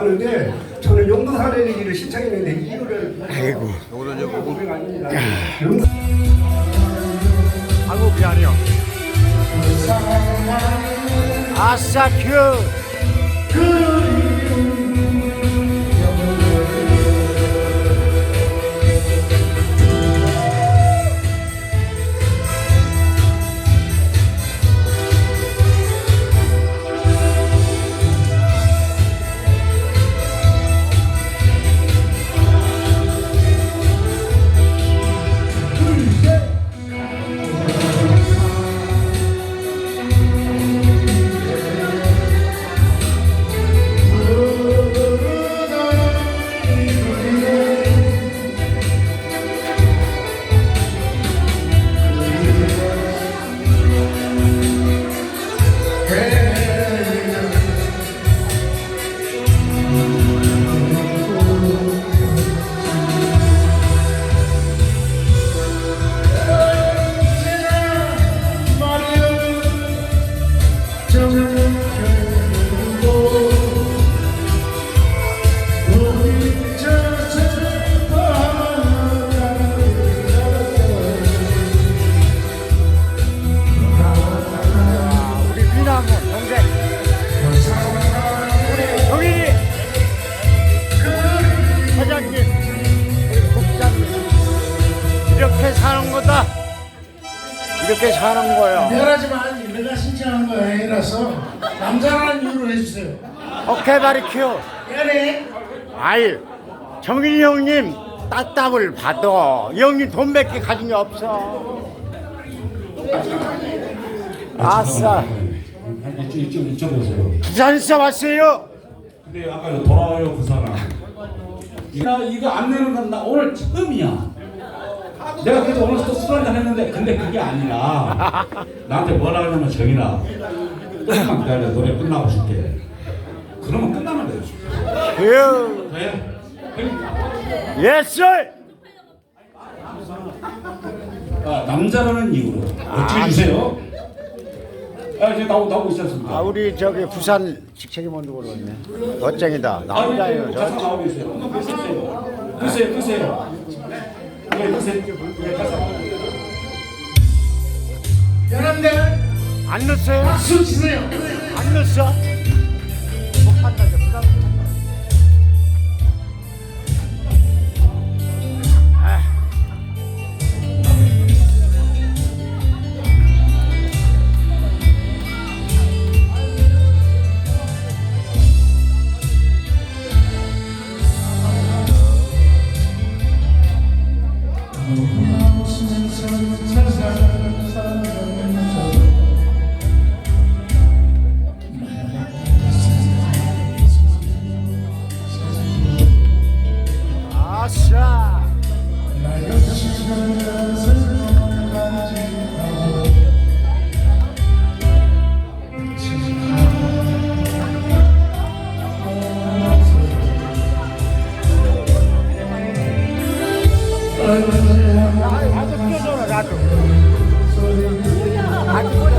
그런데 저는 용도사 내리기를 신청했는데 이거를 아이고. 고백 아닙니다. 아이고 미안해요. 아싸 큐. 우 이렇게 사는 거예요. 미안하지만 내가 신청한 거 아니라서 남자라는 이유로 해주세요. 오케이 바리큐. 미안해. 아이 정민이 형님 따따블 받아. 이 형님 돈 몇 개 가진 게 없어. 아싸. 이쪽 이쪽 이쪽 보세요. 부산에서 왔어요. 근데 아까 이거 돌아와요 그 사람. 나 이거 안 내는 건 나 오늘 처음이야. 내가 그래도 오늘 또 술 한잔 했는데 근데 그게 아니라 나한테 뭐라 하냐면 정이나 조금만 기다려 노래 끝나고 줄게. 그러면 끝나면 돼요. 휴. 돼? 예스. 아, 남자라는 이유로 어떻게 주세요? 아 이제 나오고 나오고 있지 않습니까? 아 우리 저기 부산 직책이 먼저 그러네. 멋쟁이다. 아, 나오자요. 가사 저. 나오고 있어요. 한번 끄세요. 끄세요, 끄세요. 안 넣었어요? 박수 치세요. 안 넣었어? I'm going to go to the bathroom. I'm going.